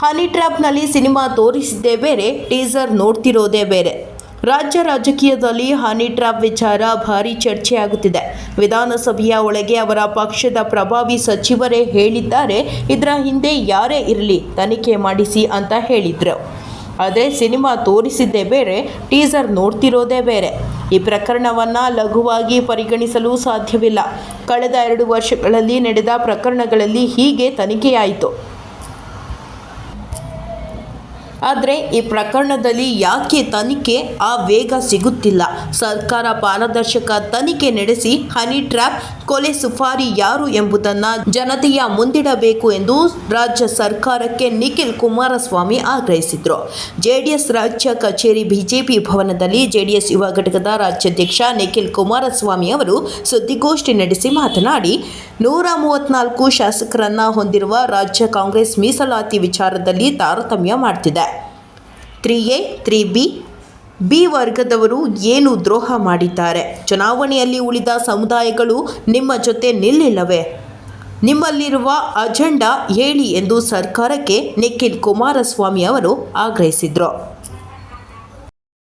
ಹನಿ ಟ್ರ್ಯಾಪ್ನಲ್ಲಿ cinema ತೋರಿಸಿದ್ದೇ ಬೇರೆ, teaser ನೋಡ್ತಿರೋದೇ ಬೇರೆ. ರಾಜ್ಯ ರಾಜಕೀಯದಲ್ಲಿ ಹನಿ ಟ್ರ್ಯಾಪ್ ವಿಚಾರ ಭಾರಿ ಚರ್ಚೆಯಾಗುತ್ತಿದೆ. ವಿಧಾನಸಭೆಯ ಒಳಗೆ ಅವರ ಪಕ್ಷದ ಪ್ರಭಾವಿ ಸಚಿವರೇ ಹೇಳಿದ್ದಾರೆ. ಇದರ ಹಿಂದೆ ಯಾರೇ ಇರಲಿ, ತನಿಖೆ ಮಾಡಿಸಿ ಅಂತ ಹೇಳಿದರು. ಆದರೆ ಸಿನಿಮಾ ತೋರಿಸಿದ್ದೇ ಬೇರೆ, ಟೀಸರ್ ನೋಡ್ತಿರೋದೇ ಬೇರೆ. ಈ ಪ್ರಕರಣವನ್ನು ಲಘುವಾಗಿ ಪರಿಗಣಿಸಲು ಸಾಧ್ಯವಿಲ್ಲ. ಕಳೆದ ಎರಡು ವರ್ಷಗಳಲ್ಲಿ ನಡೆದ ಪ್ರಕರಣಗಳಲ್ಲಿ ಹೀಗೆ ತನಿಖೆಯಾಯಿತು. ಆದರೆ ಈ ಪ್ರಕರಣದಲ್ಲಿ ಯಾಕೆ ತನಿಖೆ? ಆ ವೇಗ ಸಿಗುತ್ತಿಲ್ಲ. ಸರ್ಕಾರ ಪಾರದರ್ಶಕ ತನಿಖೆ ನಡೆಸಿ ಹನಿ ಟ್ರ್ಯಾಪ್ ಕೊಲೆ ಸುಫಾರಿ ಯಾರು ಎಂಬುದನ್ನು ಜನತೆಯ ಮುಂದಿಡಬೇಕು ಎಂದು ರಾಜ್ಯ ಸರ್ಕಾರಕ್ಕೆ ನಿಖಿಲ್ ಕುಮಾರಸ್ವಾಮಿ ಆಗ್ರಹಿಸಿದರು. ಜೆಡಿಎಸ್ ರಾಜ್ಯ ಕಚೇರಿ ಬಿಜೆಪಿ ಭವನದಲ್ಲಿ ಜೆಡಿಎಸ್ ಯುವ ಘಟಕದ ರಾಜ್ಯಾಧ್ಯಕ್ಷ ನಿಖಿಲ್ ಕುಮಾರಸ್ವಾಮಿ ಅವರು ಸುದ್ದಿಗೋಷ್ಠಿ ನಡೆಸಿ ಮಾತನಾಡಿ, ನೂರ ಮೂವತ್ನಾಲ್ಕು ಶಾಸಕರನ್ನ ಹೊಂದಿರುವ ರಾಜ್ಯ ಕಾಂಗ್ರೆಸ್ ಮೀಸಲಾತಿ ವಿಚಾರದಲ್ಲಿ ತಾರತಮ್ಯ ಮಾಡ್ತಿದೆ. Three A three B B ವರ್ಗದವರು ಏನು ದ್ರೋಹ ಮಾಡಿದ್ದಾರೆ? ಚುನಾವಣೆಯಲ್ಲಿ ಉಳಿದ ಸಮುದಾಯಗಳು ನಿಮ್ಮ ಜೊತೆ ನಿಲ್ಲಿಲ್ಲವೆ? ನಿಮ್ಮಲ್ಲಿರುವ ಅಜೆಂಡಾ ಹೇಳಿ ಎಂದು ಸರ್ಕಾರಕ್ಕೆ ನಿಖಿಲ್ ಕುಮಾರಸ್ವಾಮಿ ಅವರು ಆಗ್ರಹಿಸಿದರು.